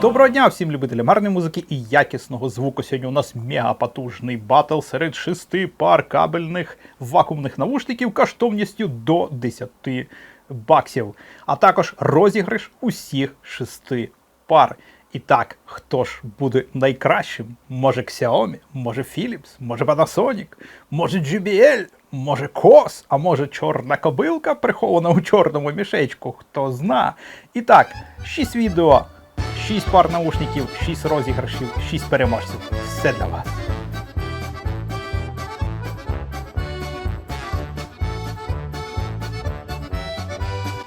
Доброго дня всім любителям гарної музики і якісного звуку. Сьогодні у нас мегапотужний батл серед шести пар кабельних вакуумних навушників коштовністю до 10 баксів, а також розіграш усіх шести пар. І так, хто ж буде найкращим? Може Xiaomi, може Philips, може Panasonic, може JBL, може KOS, а може чорна кобилка, прихована у чорному мішечку, хто зна. І так, 6 відео, 6 пар наушників, 6 розіграшів, 6 переможців. Все для вас.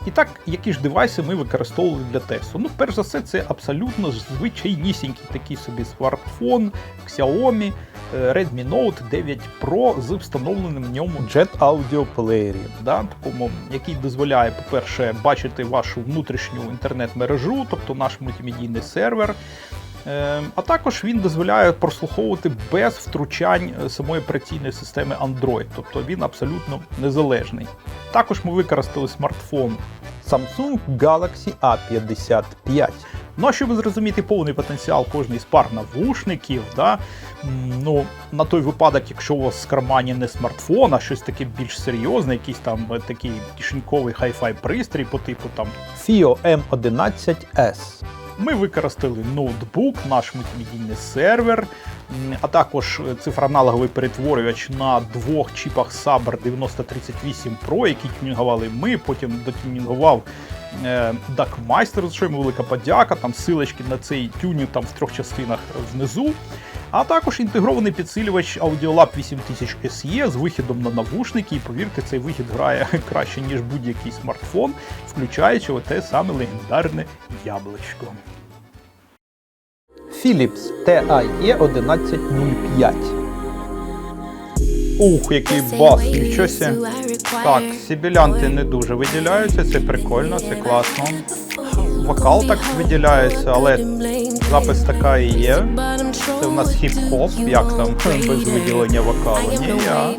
І так, які ж девайси ми використовували для тесту? Ну, перш за все, це абсолютно звичайнісінький такий собі смартфон Xiaomi Redmi Note 9 Pro з встановленим в ньому Jet Audio Player, да, такому, який дозволяє, по-перше, бачити вашу внутрішню інтернет-мережу, тобто наш мультимедійний сервер. Е, А також він дозволяє прослуховувати без втручань е, самої операційної системи Android, тобто він абсолютно незалежний. Також ми використали смартфон Samsung Galaxy A55. Ну а щоб зрозуміти повний потенціал кожної з пар навушників, да, ну, на той випадок, якщо у вас в кармані не смартфон, а щось таке більш серйозне, якийсь там е, такий кишеньковий хай-фай пристрій по типу там FIO M11S. Ми використали ноутбук, наш мультимедійний сервер, а також е, цифроаналоговий перетворювач на двох чіпах Saber 9038 Pro, які тюнінгували ми. Потім дотюнінгував е, DuckMeister, за що йому велика подяка. Там силочки на цей тюнінг там в трьох частинах внизу. А також інтегрований підсилювач Audiolab 8000 SE з вихідом на навушники. І повірте, цей вихід грає краще, ніж будь-який смартфон, включаючи те саме легендарне яблучко. Philips TIE 1105. Ух, який бас, нічого. Так, сібілянти не дуже виділяються, це прикольно, це класно. Вокал так виділяється, але запис така і є. Це у нас хіп-хоп, як там без виділення вокалу. Ні, я.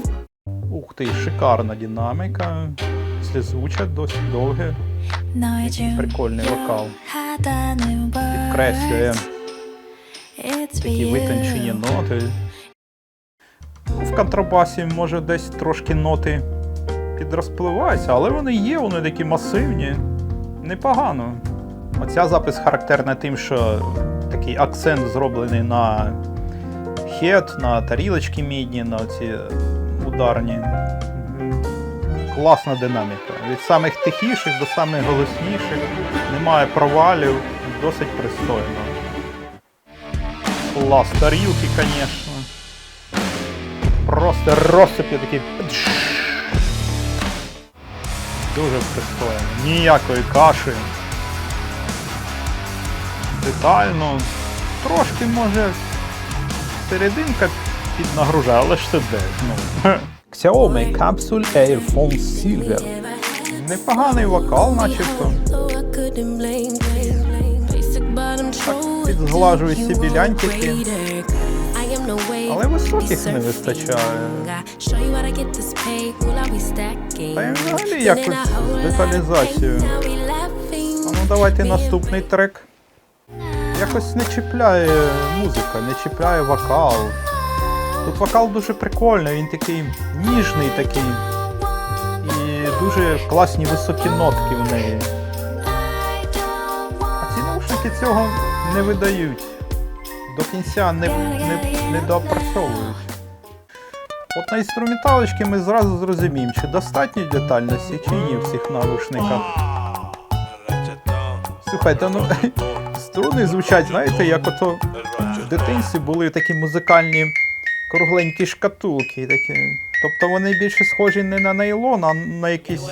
Ух ти, шикарна динаміка. Слізуча, досить довге. Прикольний вокал. Підкреслює такі витончені ноти. В контрабасі може десь трошки ноти підрозпливаються, але вони є, вони такі масивні. Непогано. Оця запис характерна тим, що такий акцент зроблений на хет, на тарілочки мідні, на ці ударні. Класна динаміка. Від самих тихіших до самих голосніших. Немає провалів, досить пристойно. Клас, тарілки, звісно. Просто розсипі такий. Дуже пристойно. Ніякої каші. Детально. Трошки може серединка піднагружає, але ж це де. Ну. Xiaomi Capsule Airphone Silver. Непоганий вокал, начебто. Підзглажують ці білянтики, Але високих не вистачає. Та й взагалі якось з деталізацією. А ну давайте наступний трек. Якось не чіпляє музика, не чіпляє вокал. Тут вокал дуже прикольний, він такий ніжний такий. І дуже класні високі нотки в неї. А ці наушники цього не видають. До кінця не, не, не доопрацьовують. От на інструменталочці ми зразу зрозуміємо, чи достатньо детальності, чи ні в цих навушниках. Слухайте, ну струни звучать, знаєте, як ото в дитинстві були такі музикальні кругленькі шкатулки. Такі. Тобто вони більше схожі не на нейлон, а на якийсь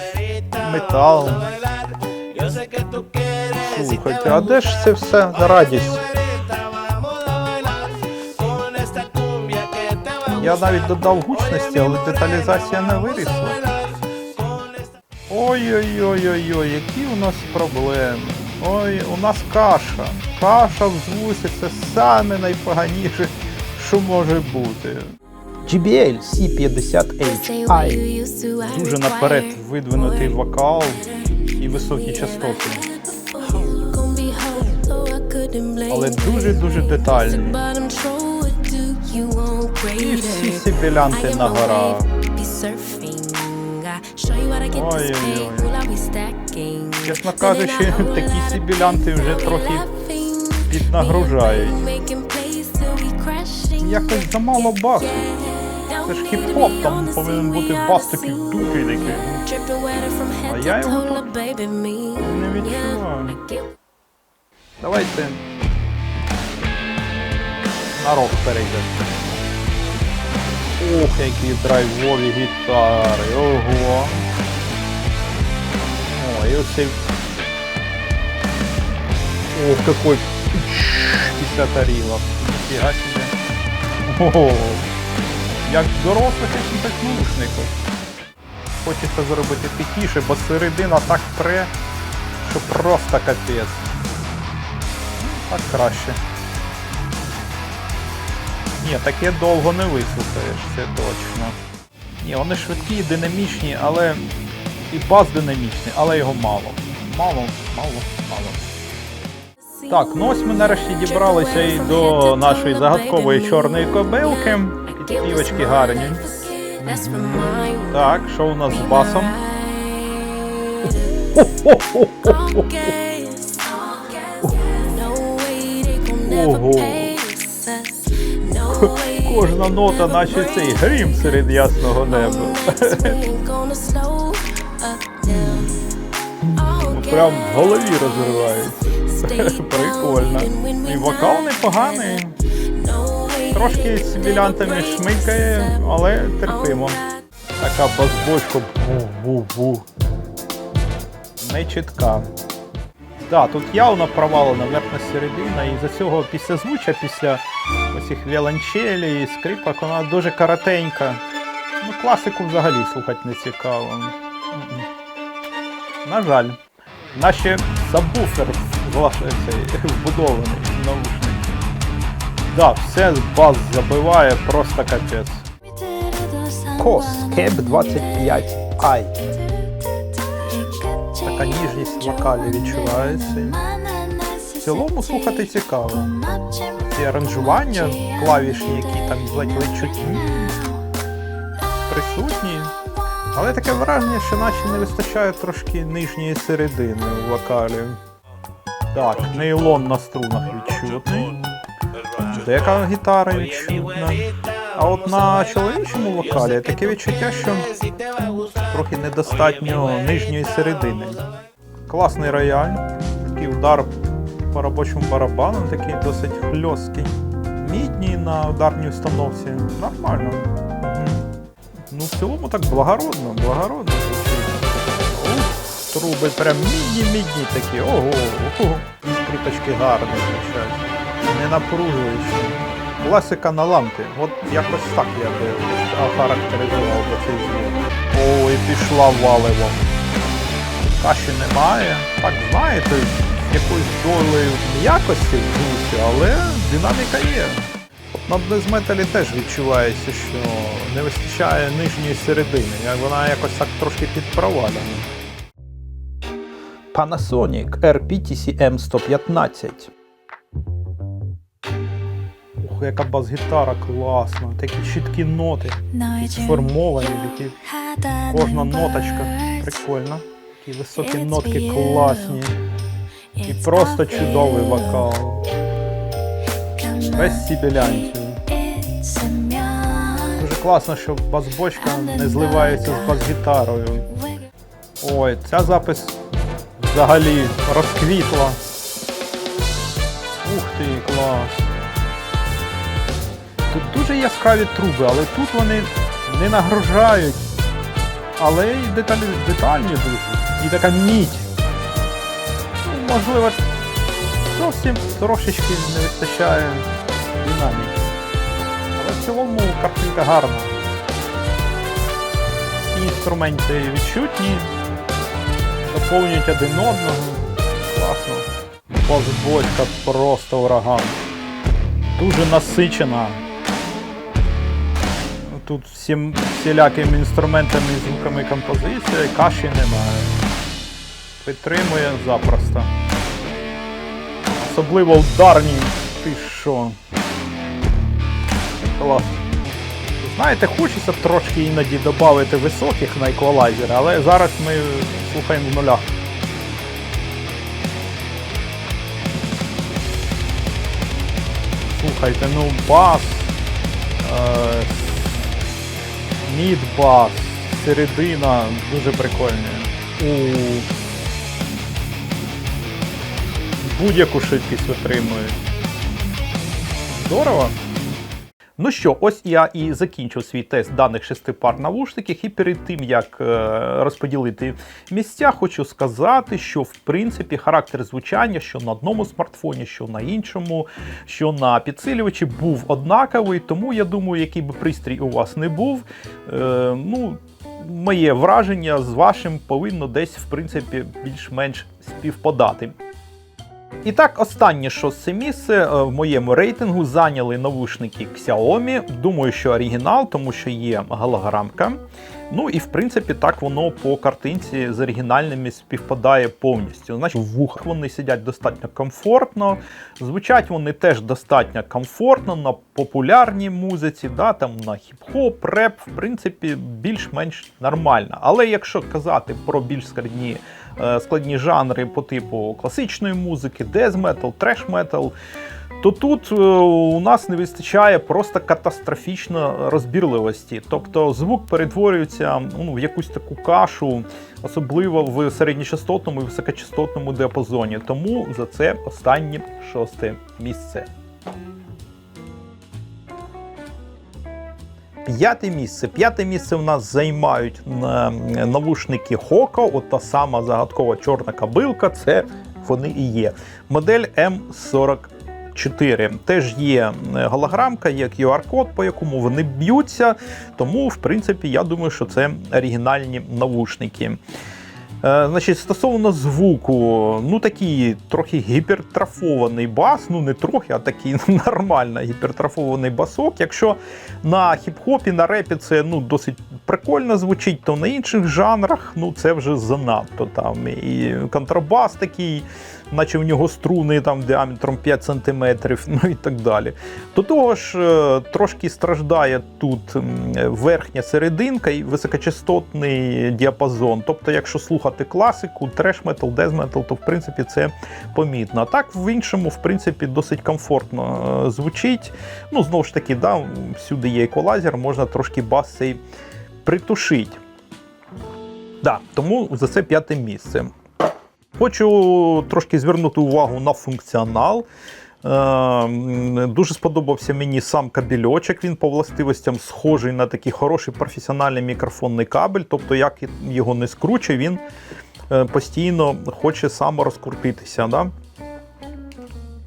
метал. Слухайте, а де ж це все за радість? Я навіть додав гучності, але деталізація не вирісла. Ой-ой-ой-ой-ой, які у нас проблеми. Ой, у нас каша. Каша в звуці це саме найпоганіше, що може бути. GBL C50HI. Дуже наперед видвинутий вокал і високі частоти. але дуже-дуже детальні. І всі сибілянти на горах. Ой-ой-ой. Чесно кажучи, такі сибілянти вже трохи піднагружають. Якось замало басу. Це ж хіп-хоп, там повинен бути бас такий дутий такий. А я його тут Не відчуваю. Давайте на рок перейдемо. Ох, які драйвові гітари. Ого. О, і оцей. Ох, какой після тарілок. Ніфіга себе. Ого. Як дорослих якихось наушників. Хочеться зробити тихіше, бо середина так пре, що просто капець. Так краще. Ні, таке довго не вислухаєш, це точно. Ні, вони швидкі, динамічні, але. І бас динамічний, але його мало. Мало, мало, мало. Так, ну ось ми нарешті дібралися і до нашої загадкової чорної кобилки. Підспівочки гарні. Так, що у нас з басом? Ого. Кожна нота, наче цей грім серед ясного неба. Прям в голові розривається. Прикольно. І вокал непоганий. Трошки сибілянтами шмикає, але терпимо. Така базбочка бу-бу-бу. Не Так, тут явно провалена верхня середина, і за цього після звуча, після оцих віолончелі і скрипок, вона дуже коротенька. Ну, класику взагалі слухати не цікаво. На жаль. Наші сабвуфер вбудований в наушники. Да, все бас забиває просто капець. Кос Кеп 25 i Така ніжність в вокалі відчувається. В цілому слухати цікаво. Ці аранжування клавішні, які там ледь-ледь чуть присутні. Але таке враження, що наче не вистачає трошки нижньої середини у вокалі. Так, нейлон на струнах відчутний. Дека гітара відчутна. А от на чоловічому вокалі таке відчуття, що трохи недостатньо нижньої середини. Класний рояль, такий удар по робочому барабану, такий досить хльосткий. Мідній на ударній установці. Нормально. Ну, в цілому так благородно, благородно. Труби прям мідні-мідні такі. Ого, ого. Скрипочки гарні звучать. Не напружуючі. Класика на лампі. От якось так я би охарактеризував би цей звук. Ой, пішла валевом. Каші немає. Так знаєте, якоюсь долею м'якості в звуці, але динаміка є. На близметалі теж відчувається, що не вистачає нижньої середини, як вона якось так трошки підпровалена. Panasonic RPTCM 115. Ух, яка бас-гітара класна, такі чіткі ноти, сформовані, такі кожна ноточка. Прикольно. Такі високі нотки класні. І просто чудовий вокал. Без сібілянтів. Дуже класно, що бас-бочка не зливається з бас-гітарою. Ой, ця запис взагалі розквітла. Ух ти, клас. Тут дуже яскраві труби, але тут вони не нагружають. Але деталі, детальні дуже. І така мідь. Ну, можливо, зовсім трошечки не вистачає динаміки. Але в цілому картинка гарна. Всі інструменти відчутні, доповнюють один одного. Класно. Бочка просто ураган. Дуже насичена. Тут всім всілякими інструментами звуками композиції, каші немає. Підтримує запросто. особливо ударні. Ти що? Клас. Знаєте, хочеться трошки іноді додати високих на еквалайзери, але зараз ми слухаємо в нулях. Слухайте, ну бас, е, мід-бас, середина дуже прикольні. У будь-яку швидкість витримують. Здорово. Ну що, ось я і закінчив свій тест даних шести пар навушників, і перед тим як е, розподілити місця, хочу сказати, що в принципі характер звучання, що на одному смартфоні, що на іншому, що на підсилювачі, був однаковий. Тому я думаю, який би пристрій у вас не був, е, ну. Моє враження з вашим повинно десь, в принципі, більш-менш співпадати. І так, останнє шосте місце е, в моєму рейтингу зайняли навушники Xiaomi. Думаю, що оригінал, тому що є голограмка. Ну і в принципі так воно по картинці з оригінальними співпадає повністю. Значить, в вухах вони сидять достатньо комфортно, звучать вони теж достатньо комфортно на популярній музиці, да, там на хіп-хоп, реп, в принципі, більш-менш нормально. Але якщо казати про більш складні, складні жанри по типу класичної музики, дез-метал, треш-метал, то тут е, у нас не вистачає просто катастрофічно розбірливості. Тобто звук перетворюється ну, в якусь таку кашу, особливо в середньочастотному і високочастотному діапазоні. Тому за це останнє шосте місце. П'яте місце. П'яте місце в нас займають е, навушники Hoka, от та сама загадкова чорна кабилка, це вони і є. Модель М44. Теж є голограмка, є QR-код, по якому вони б'ються. Тому, в принципі, я думаю, що це оригінальні навушники. Е, значить, стосовно звуку, ну такий трохи гіпертрафований бас, ну не трохи, а такий нормально гіпертрафований басок. Якщо на хіп-хопі, на репі це ну, досить прикольно звучить, то на інших жанрах ну, це вже занадто. Там І контрабас такий, наче в нього струни там діаметром 5 см, ну і так далі. До того ж, е, трошки страждає тут верхня серединка і високочастотний діапазон. Тобто, якщо слухати класику, треш-метал, дез-метал, то в принципі це помітно. А так в іншому, в принципі, досить комфортно е, звучить. Ну, знову ж таки, да, всюди є еквалайзер, можна трошки бас цей притушити. Да, тому за це п'яте місце. Хочу трошки звернути увагу на функціонал. Е, Дуже сподобався мені сам кабельочок. Він по властивостям схожий на такий хороший професіональний мікрофонний кабель. Тобто, як його не скручує, він е, постійно хоче саморозкрутитися. Да?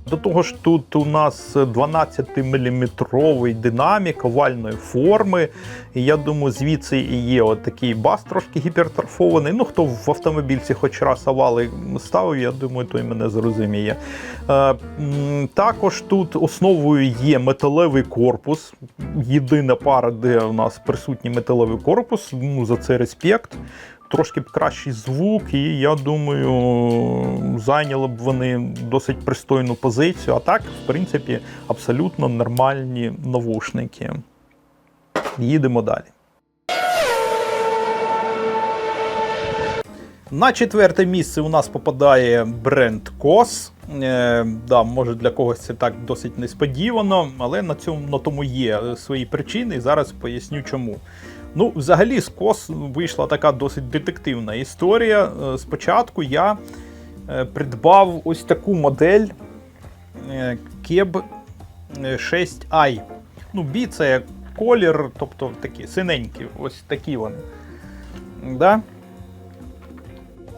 До того ж, тут у нас 12-мм динамік овальної форми. І я думаю, звідси і є от такий бас трошки гіпертрофований. Ну, хто в автомобільці хоч раз овали ставив, я думаю, той мене зрозуміє. Е, також тут основою є металевий корпус. Єдина пара, де у нас присутній металевий корпус. Ну, за це респект трошки б кращий звук, і я думаю, зайняли б вони досить пристойну позицію. А так, в принципі, абсолютно нормальні навушники. Їдемо далі. На четверте місце у нас попадає бренд COS. Е, да, може для когось це так досить несподівано, але на цьому на тому є свої причини, і зараз поясню чому. Ну, взагалі, COS вийшла така досить детективна історія. Е, Спочатку я е, придбав ось таку модель е, Keb 6i. Ну, Бі це колір, тобто такі синенькі, ось такі вони. Да?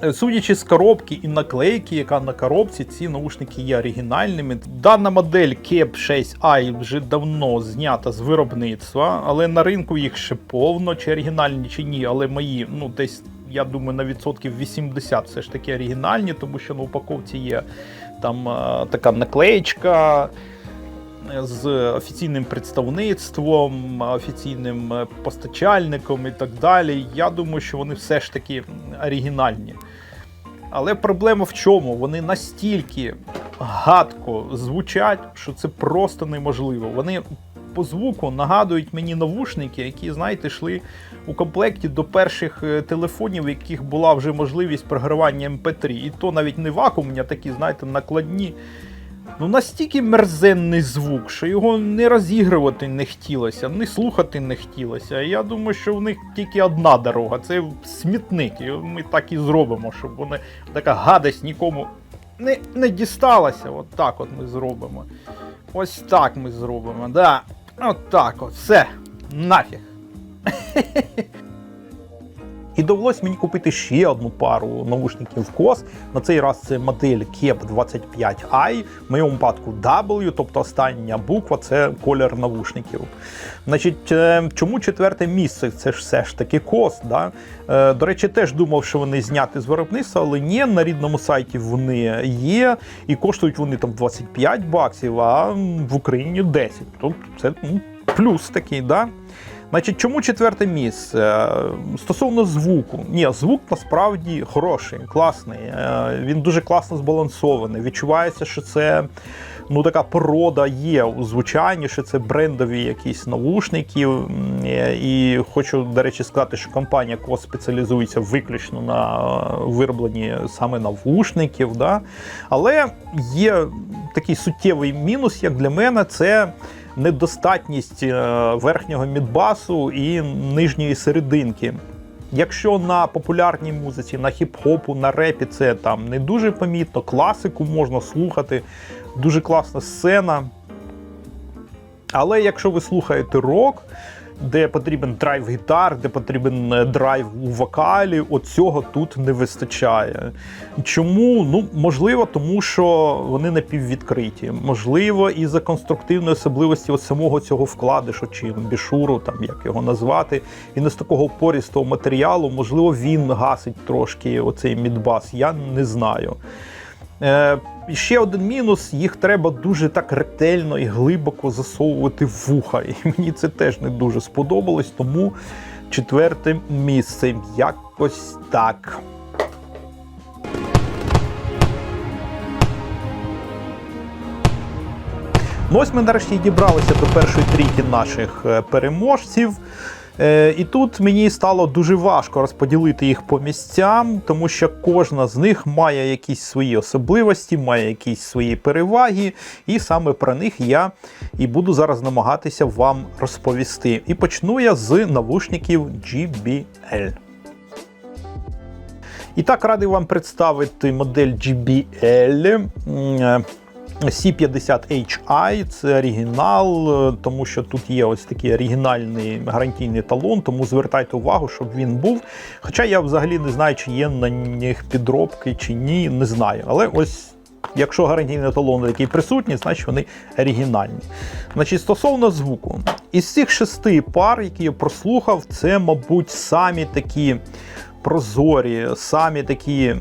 Е, Судячи з коробки і наклейки, яка на коробці, ці наушники є оригінальними. Дана модель Keb 6i вже давно знята з виробництва, але на ринку їх ще повно, чи оригінальні, чи ні. Але мої, ну десь, я думаю, на відсотків 80 все ж таки оригінальні, тому що на упаковці є там е, така наклеєчка. З офіційним представництвом, офіційним е, постачальником і так далі. Я думаю, що вони все ж таки оригінальні. Але проблема в чому? Вони настільки гадко звучать, що це просто неможливо. Вони по звуку нагадують мені навушники, які, знаєте, йшли у комплекті до перших е, телефонів, в яких була вже можливість програвання MP3. І то навіть не вакуумні, а такі, знаєте, накладні. Ну, настільки мерзенний звук, що його не розігрувати не хотілося, не слухати не хотілося. Я думаю, що в них тільки одна дорога це смітник. І ми так і зробимо, щоб вони така гадость нікому не, не дісталася. От так от ми зробимо. Ось так ми зробимо. Да. От так от. Все. Нафіг. І довелось мені купити ще одну пару наушників COS. На цей раз це модель KEP 25i, в моєму випадку W, тобто остання буква це колір навушників. Значить, е, чому четверте місце? Це ж все ж таки COS. Да? Е, До речі, теж думав, що вони зняті з виробництва, але ні, на рідному сайті вони є, і коштують вони там 25 баксів, а в Україні 10. Тобто це ну, плюс такий, да? Значить, чому четверте місце? Е, Стосовно звуку, ні, звук насправді хороший, класний. Е, Він дуже класно збалансований. Відчувається, що це ну, така порода є у звучанні, що це брендові якісь навушники. Е, І хочу, до речі, сказати, що компанія COS спеціалізується виключно на виробленні саме навушників. Да? Але є такий суттєвий мінус, як для мене, це недостатність е, верхнього мідбасу і нижньої серединки. Якщо на популярній музиці, на хіп-хопу, на репі це там не дуже помітно, класику можна слухати, дуже класна сцена. Але якщо ви слухаєте рок, де потрібен драйв гітар, де потрібен е, драйв у вокалі, от цього тут не вистачає. Чому? Ну, можливо, тому що вони напіввідкриті. Можливо, і за конструктивної особливості от самого цього вкладишу чи бішуру, там як його назвати, і не з такого порістого матеріалу, можливо, він гасить трошки оцей мідбас. Я не знаю. І ще один мінус: їх треба дуже так ретельно і глибоко засовувати вуха. І мені це теж не дуже сподобалось, тому четверте місце. Якось так. Ну ось ми нарешті дібралися до першої трійки наших е, переможців. Е, І тут мені стало дуже важко розподілити їх по місцям, тому що кожна з них має якісь свої особливості, має якісь свої переваги, і саме про них я і буду зараз намагатися вам розповісти. І почну я з навушників GBL. І так радий вам представити модель GBL. М, е, C50HI це оригінал, е, тому що тут є ось такий оригінальний гарантійний талон, тому звертайте увагу, щоб він був. Хоча я взагалі не знаю, чи є на них підробки чи ні, не знаю. Але ось. Якщо гарантійний талон такий присутній, значить вони оригінальні. Значить, стосовно звуку, із цих шести пар, які я прослухав, це, мабуть, самі такі прозорі, самі такі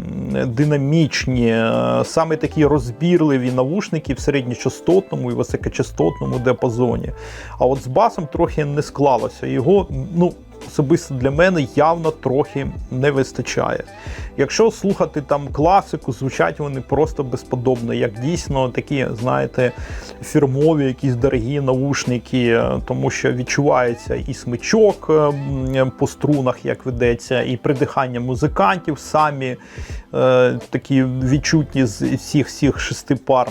динамічні, е, самі такі розбірливі навушники в середньочастотному і високочастотному діапазоні. А от з басом трохи не склалося. Його, ну, особисто для мене явно трохи не вистачає. Якщо слухати там класику, звучать вони просто безподобно, як дійсно такі, знаєте, фірмові, якісь дорогі наушники, е, тому що відчувається і смичок е, по струнах, як ведеться, і придихання музикантів самі е, такі відчутні з всіх всіх шести пар.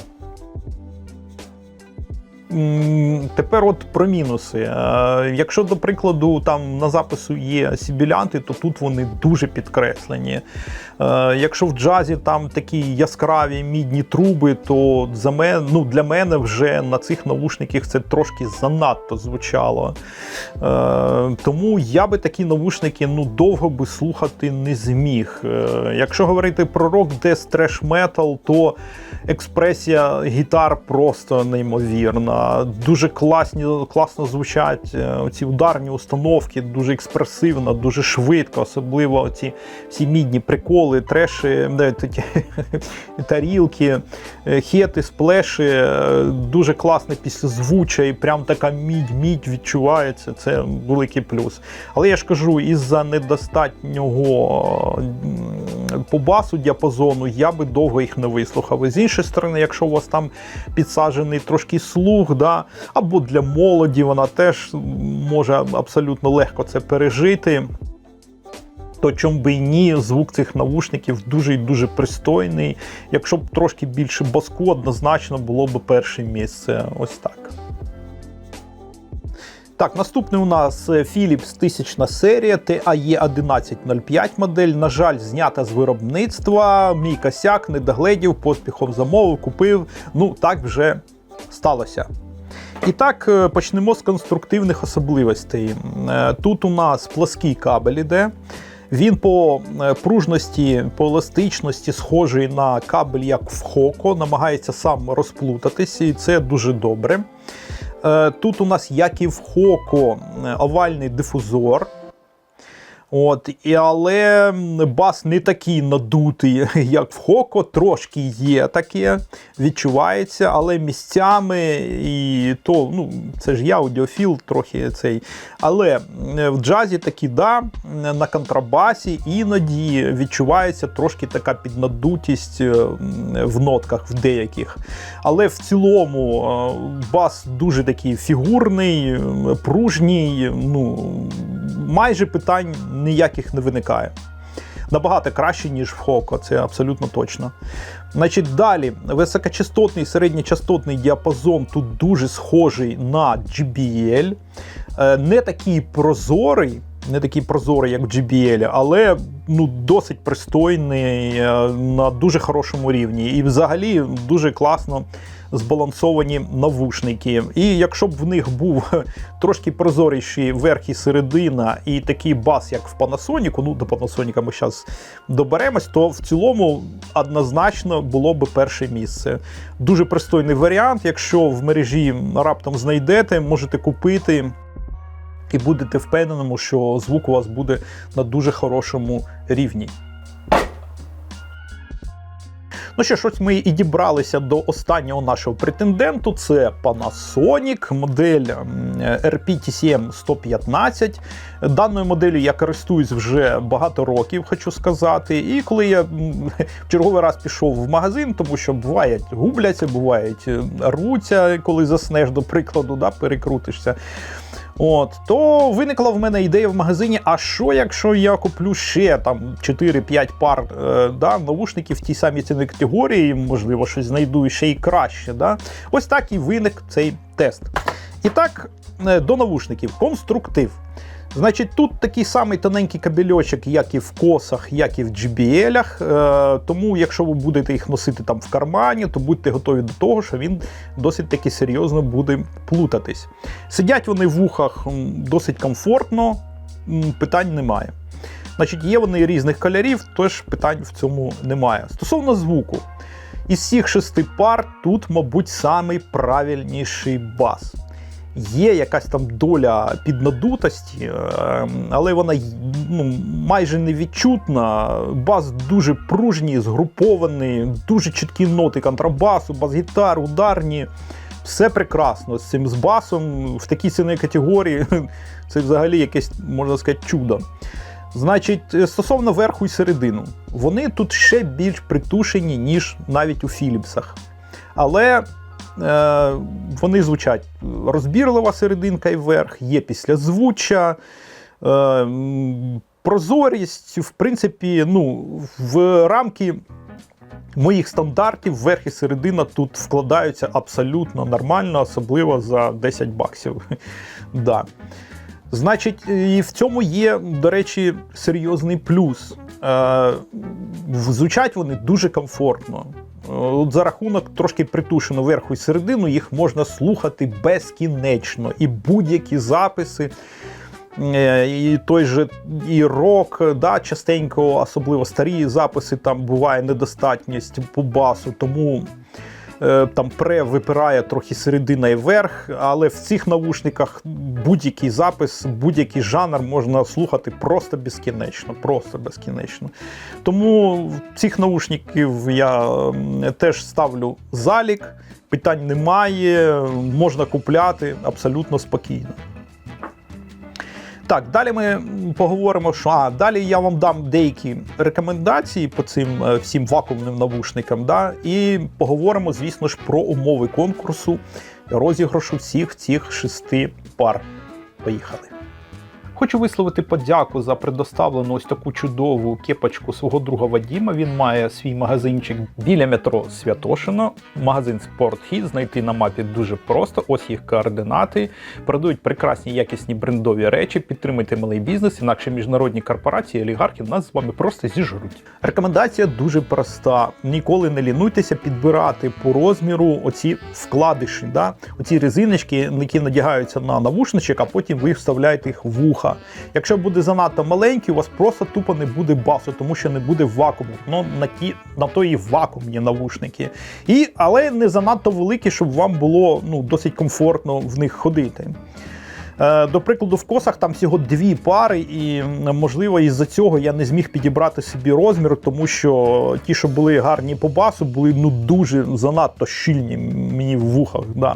Тепер от про мінуси. Е, Якщо, до прикладу, там на запису є сібілянти, то тут вони дуже підкреслені. Е, Якщо в джазі там такі яскраві мідні труби, то за мен, ну, для мене вже на цих навушниках це трошки занадто звучало. Е, Тому я би такі навушники ну, довго би слухати не зміг. Якщо говорити про рок, дес треш метал, то експресія гітар просто неймовірна. Дуже класні, класно звучать е, ці ударні установки, дуже експресивно, дуже швидко, особливо ці всі мідні приколи, треші, тарілки, е, хети, сплеші. е, Дуже класне післязвуччя і прям така мідь-мідь відчувається. Це великий плюс. Але я ж кажу, із-за недостатнього по басу діапазону я би довго їх не вислухав. З іншої сторони, якщо у вас там підсаджений трошки слух, да, або для молоді вона теж може абсолютно легко це пережити. То чом би і ні, звук цих навушників дуже і дуже пристойний. Якщо б трошки більше баску, однозначно було б перше місце. Ось так. Так, наступний у нас е, Philips 1000 серія TAE 1105 модель. На жаль, знята з виробництва. Мій косяк не догледів, поспіхом замовив, купив. Ну, так вже сталося. І так, е, почнемо з конструктивних особливостей. Е, Тут у нас плаский кабель іде. Він по е, пружності, по еластичності схожий на кабель, як в Хоко, намагається сам розплутатися, і це дуже добре. Тут у нас, як і в Хоко, овальний дифузор. От, і, але бас не такий надутий, як в Хоко, трошки є таке, відчувається, але місцями і то, ну, це ж я аудіофіл, трохи цей. Але в джазі таки, да, на контрабасі іноді відчувається трошки така піднадутість е, в нотках в деяких. Але в цілому е, бас дуже такий фігурний, пружній, ну, майже питань ніяких не виникає. Набагато краще, ніж в Хоко, це абсолютно точно. Значить, далі, високочастотний середньочастотний діапазон тут дуже схожий на JBL. Е, Не такий прозорий, не такий прозорий, як в JBL, але ну, досить пристойний е, на дуже хорошому рівні. І взагалі дуже класно збалансовані навушники. І якщо б в них був трошки прозоріший верх і середина, і такий бас, як в Panasonic, ну до Panasonic ми зараз доберемось, то в цілому однозначно було б перше місце. Дуже пристойний варіант. Якщо в мережі раптом знайдете, можете купити. І будете впевненому, що звук у вас буде на дуже хорошому рівні. Ну що ж, ми і дібралися до останнього нашого претенденту. Це Panasonic, модель RPTCM 115. Даною моделлю я користуюсь вже багато років, хочу сказати. І коли я в черговий раз пішов в магазин, тому що бувають губляться, бувають е, рвуться, коли заснеш, до прикладу, да, перекрутишся. От, то виникла в мене ідея в магазині: а що, якщо я куплю ще там 4-5 пар е, да, навушників в тій самій ціновій категорії, можливо, щось знайду ще й краще. Да? Ось так і виник цей тест. І так, е, до навушників. Конструктив. Значить, тут такий самий тоненький кабельочок, як і в косах, як і в JBL. Е, тому, якщо ви будете їх носити там в кармані, то будьте готові до того, що він досить таки серйозно буде плутатись. Сидять вони в вухах досить комфортно, питань немає. Значить, є вони різних кольорів, тож питань в цьому немає. Стосовно звуку, із всіх шести пар тут, мабуть, самий правильніший бас. Є якась там доля піднадутості, е, але вона ну, майже невідчутна. Бас дуже пружній, згрупований, дуже чіткі ноти контрабасу, бас-гітар, ударні. Все прекрасно з цим з басом в такій ціновій категорії. Це взагалі якесь, можна сказати, чудо. Значить, е, стосовно верху і середину, вони тут ще більш притушені, ніж навіть у Філіпсах. Але вони звучать розбірлива серединка і верх, є післязвуччя. Е, прозорість, в принципі, ну, в рамки моїх стандартів верх і середина тут вкладаються абсолютно нормально, особливо за 10 баксів. да. Значить, і в цьому є, до речі, серйозний плюс. Е, звучать вони дуже комфортно. Е, От за рахунок трошки притушено верху і середину, їх можна слухати безкінечно. І будь-які записи, е, і той же і рок, да, частенько, особливо старі записи, там буває недостатність по басу, тому там пре випирає трохи середина і верх, але в цих навушниках будь-який запис, будь-який жанр можна слухати просто безкінечно. Просто безкінечно. Тому цих навушників я теж ставлю залік, питань немає, можна купляти абсолютно спокійно. Так, далі ми поговоримо, що а, далі я вам дам деякі рекомендації по цим е, всім вакуумним навушникам. Да, і поговоримо, звісно ж, про умови конкурсу розіграшу всіх цих шести пар. Поїхали. Хочу висловити подяку за предоставлену ось таку чудову кепочку свого друга Вадіма. Він має свій магазинчик біля метро Святошино. Магазин Спортхід знайти на мапі дуже просто. Ось їх координати. Продають прекрасні якісні брендові речі. Підтримуйте малий бізнес, інакше міжнародні корпорації, олігархи нас з вами просто зіжруть. Рекомендація дуже проста: ніколи не лінуйтеся підбирати по розміру оці вкладиші, да? оці резиночки, які надягаються на навушничок, а потім ви вставляєте їх в вуха. Якщо буде занадто маленький, у вас просто тупо не буде басу, тому що не буде вакууму. Ну на ті на то і вакуумні навушники. І, але не занадто великі, щоб вам було ну, досить комфортно в них ходити. Е, До прикладу, в косах там всього дві пари, і можливо, із-за цього я не зміг підібрати собі розмір, тому що ті, що були гарні по басу, були ну дуже занадто щільні мені в вухах. Да.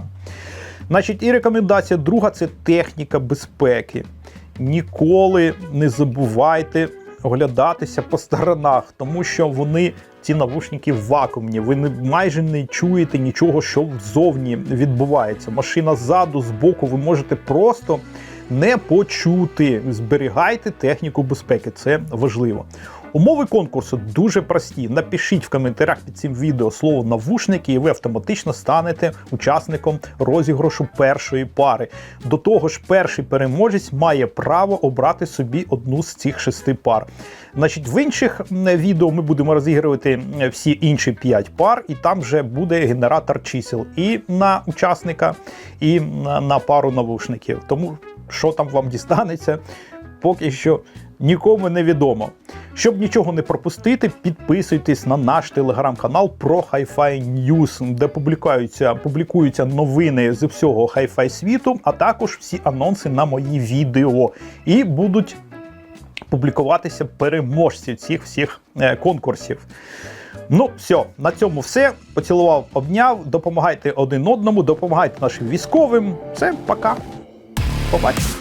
Значить, і рекомендація друга це техніка безпеки. Ніколи не забувайте оглядатися по сторонах, тому що вони. Ці навушники вакуумні, ви не майже не чуєте нічого, що ззовні відбувається. Машина ззаду, збоку, ви можете просто не почути. Зберігайте техніку безпеки, це важливо. Умови конкурсу дуже прості. Напишіть в коментарях під цим відео слово навушники, і ви автоматично станете учасником розіграшу першої пари. До того ж, перший переможець має право обрати собі одну з цих шести пар. Значить, в інших відео ми будемо розігрувати всі інші 5 пар, і там вже буде генератор чисел і на учасника, і на пару навушників. Тому що там вам дістанеться, поки що нікому не відомо. Щоб нічого не пропустити, підписуйтесь на наш телеграм-канал про Hi-Fi News, де публікуються, публікуються новини з всього Hi-Fi світу, а також всі анонси на мої відео. І будуть публікуватися переможці цих всіх е, конкурсів. Ну, все, на цьому все. Поцілував, обняв. Допомагайте один одному, допомагайте нашим військовим. Все, пока. Побачимо.